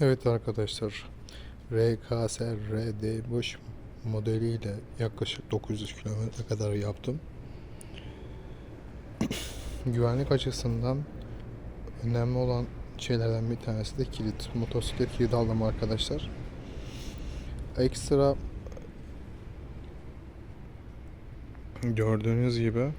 Evet arkadaşlar RKS RD5 modeliyle yaklaşık 900 kilometre kadar yaptım. Güvenlik açısından önemli olan şeylerden bir tanesi de kilit. Motosiklet kilidi aldım arkadaşlar. Ekstra gördüğünüz gibi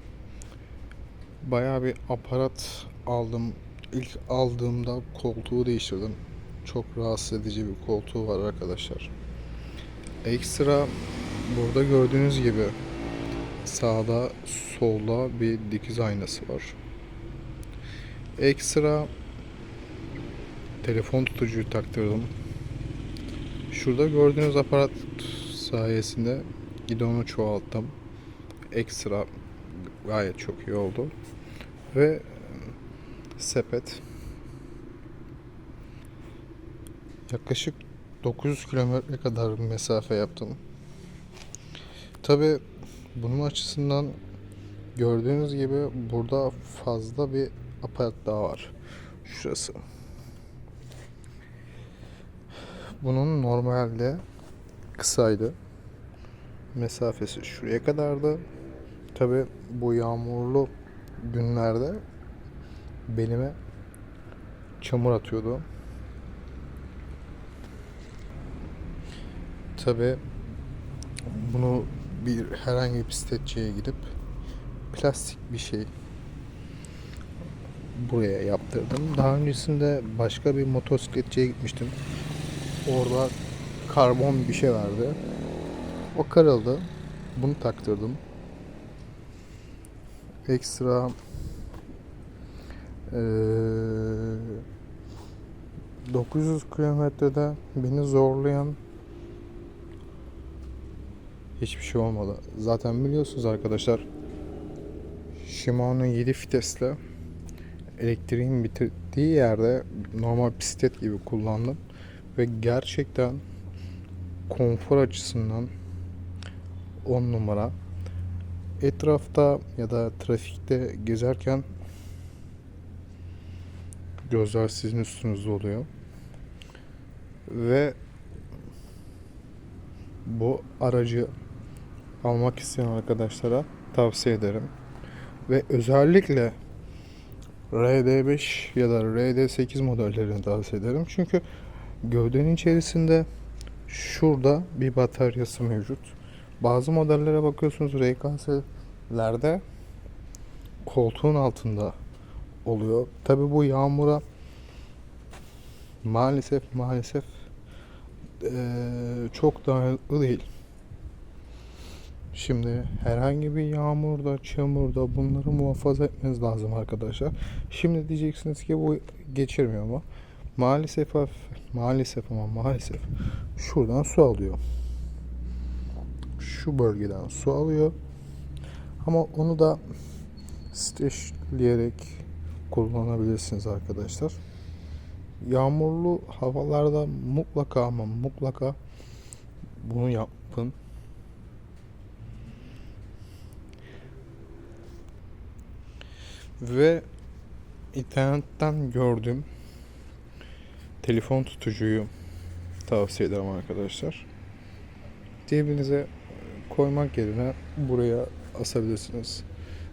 bayağı bir aparat aldım. İlk aldığımda koltuğu değiştirdim. Çok rahatsız edici bir koltuğu var arkadaşlar. Ekstra burada gördüğünüz gibi sağda solda bir dikiz aynası var. Ekstra telefon tutucuyu taktırdım. Şurada gördüğünüz aparat sayesinde gidonu çoğalttım. Ekstra gayet çok iyi oldu. Ve sepet yaklaşık 900 kilometre kadar mesafe yaptım. Tabi bunun açısından gördüğünüz gibi burada fazla bir aparat daha var. Şurası. Bunun normalde kısaydı. Mesafesi şuraya kadardı. Tabi bu yağmurlu günlerde belime çamur atıyordu. Tabi bunu bir herhangi bir pistetçiye gidip plastik bir şey buraya yaptırdım. Daha öncesinde başka bir motosikletçiye gitmiştim. Orada karbon bir şey vardı. O kırıldı. Bunu taktırdım. Ekstra eee 900 kilometrede beni zorlayan hiçbir şey olmadı. Zaten biliyorsunuz arkadaşlar Shimano 7 vitesle elektriğin bitirdiği yerde normal bisiklet gibi kullandım ve gerçekten konfor açısından 10 numara. Etrafta ya da trafikte gezerken gözler sizin üstünüzde oluyor. Ve bu aracı almak isteyen arkadaşlara tavsiye ederim. Ve özellikle RD5 ya da RD8 modellerini tavsiye ederim. Çünkü gövdenin içerisinde şurada bir bataryası mevcut. Bazı modellere bakıyorsunuz RKS'lerde koltuğun altında oluyor. Tabi bu yağmura maalesef maalesef eee, çok dayanıklı değil. Şimdi herhangi bir yağmurda, çamurda bunları muhafaza etmeniz lazım arkadaşlar. Şimdi diyeceksiniz ki bu geçirmiyor mu? Maalesef maalesef ama maalesef şuradan su alıyor. Şu bölgeden su alıyor. Ama onu da streçleyerek kullanabilirsiniz arkadaşlar. Yağmurlu havalarda mutlaka ama mutlaka bunu yapın. Ve internetten gördüm telefon tutucuyu tavsiye ederim arkadaşlar. Cebinize koymak yerine buraya asabilirsiniz.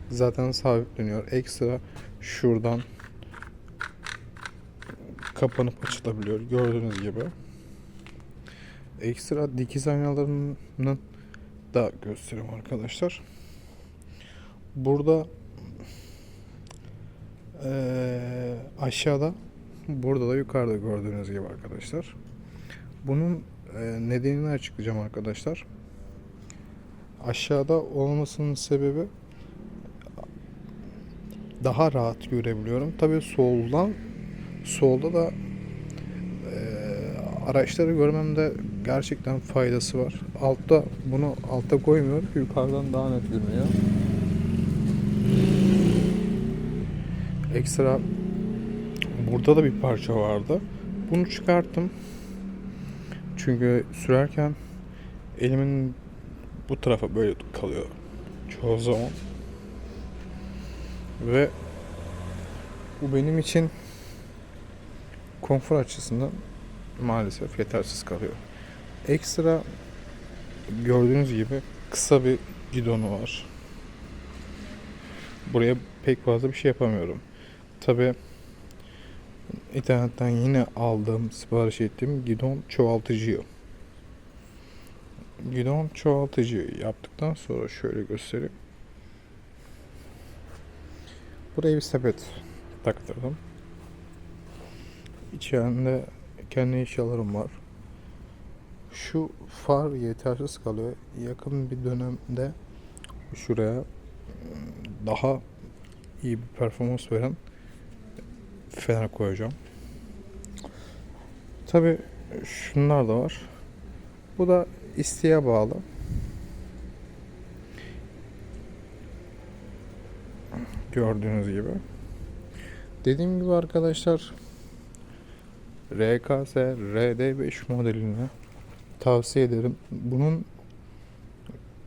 Zaten sabitleniyor. Ekstra şuradan kapanıp açılabiliyor. Gördüğünüz gibi. Ekstra dikiz aynalarının da göstereyim arkadaşlar. Burada eee, aşağıda burada da yukarıda gördüğünüz gibi arkadaşlar. Bunun eee, nedenini açıklayacağım arkadaşlar. Aşağıda olmasının sebebi daha rahat görebiliyorum. Tabii soldan solda da eee, araçları görmemde gerçekten faydası var. Altta bunu altta koymuyorum. Yukarıdan daha net görünüyor. Ekstra burada da bir parça vardı. Bunu çıkarttım. Çünkü sürerken elimin bu tarafa böyle kalıyor çoğu zaman. Ve bu benim için konfor açısından maalesef yetersiz kalıyor. Ekstra gördüğünüz gibi kısa bir gidonu var. Buraya pek fazla bir şey yapamıyorum. Tabi internetten yine aldığım, sipariş ettiğim gidon çoğaltıcıyı. Gidon çoğaltıcı yaptıktan sonra şöyle göstereyim. Buraya bir sepet taktırdım. İçerinde kendi eşyalarım var. Şu far yetersiz kalıyor. Yakın bir dönemde şuraya daha iyi bir performans veren fener koyacağım. Tabi şunlar da var. Bu da isteğe bağlı. Gördüğünüz gibi. Dediğim gibi arkadaşlar RKS RD5 modelini tavsiye ederim. Bunun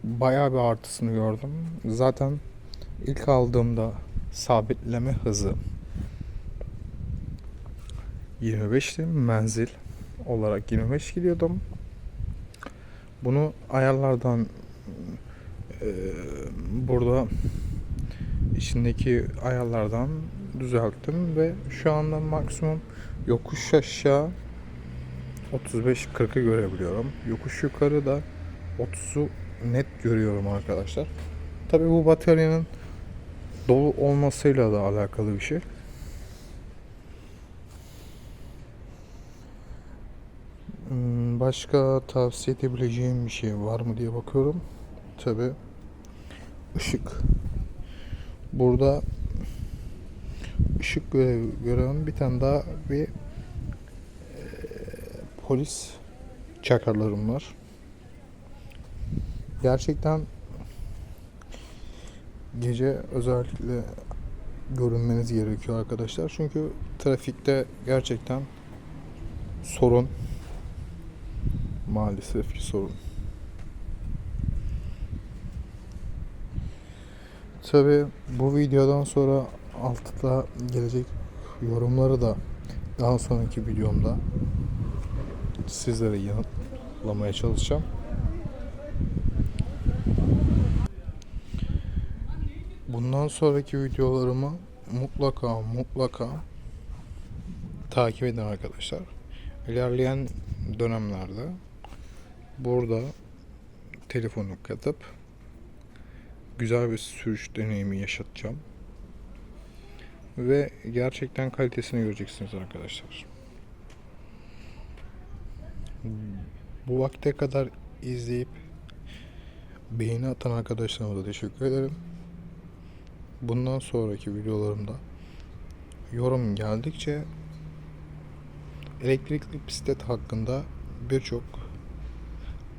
bayağı bir artısını gördüm. Zaten ilk aldığımda sabitleme hızı 25'ti menzil olarak 25 gidiyordum. Bunu ayarlardan e, burada içindeki ayarlardan düzelttim ve şu anda maksimum yokuş aşağı 35-40'ı görebiliyorum. Yokuş yukarı da 30'u net görüyorum arkadaşlar. Tabi bu bataryanın dolu olmasıyla da alakalı bir şey. Başka tavsiye edebileceğim bir şey var mı diye bakıyorum. Tabi ışık. Burada ışık görev, göreven bir tane daha bir e, polis çakarlarım var. Gerçekten gece özellikle görünmeniz gerekiyor arkadaşlar. Çünkü trafikte gerçekten sorun. Maalesef ki sorun. Tabi bu videodan sonra altta gelecek yorumları da daha sonraki videomda sizlere yanıtlamaya çalışacağım. Bundan sonraki videolarımı mutlaka mutlaka takip edin arkadaşlar. İlerleyen dönemlerde burada telefonu katıp güzel bir sürüş deneyimi yaşatacağım. Ve gerçekten kalitesini göreceksiniz arkadaşlar. Bu vakte kadar izleyip beğeni atan arkadaşlarıma da teşekkür ederim. Bundan sonraki videolarımda yorum geldikçe elektrikli bisiklet hakkında birçok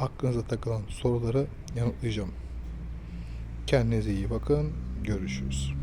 aklınıza takılan soruları yanıtlayacağım. Kendinize iyi bakın. Görüşürüz.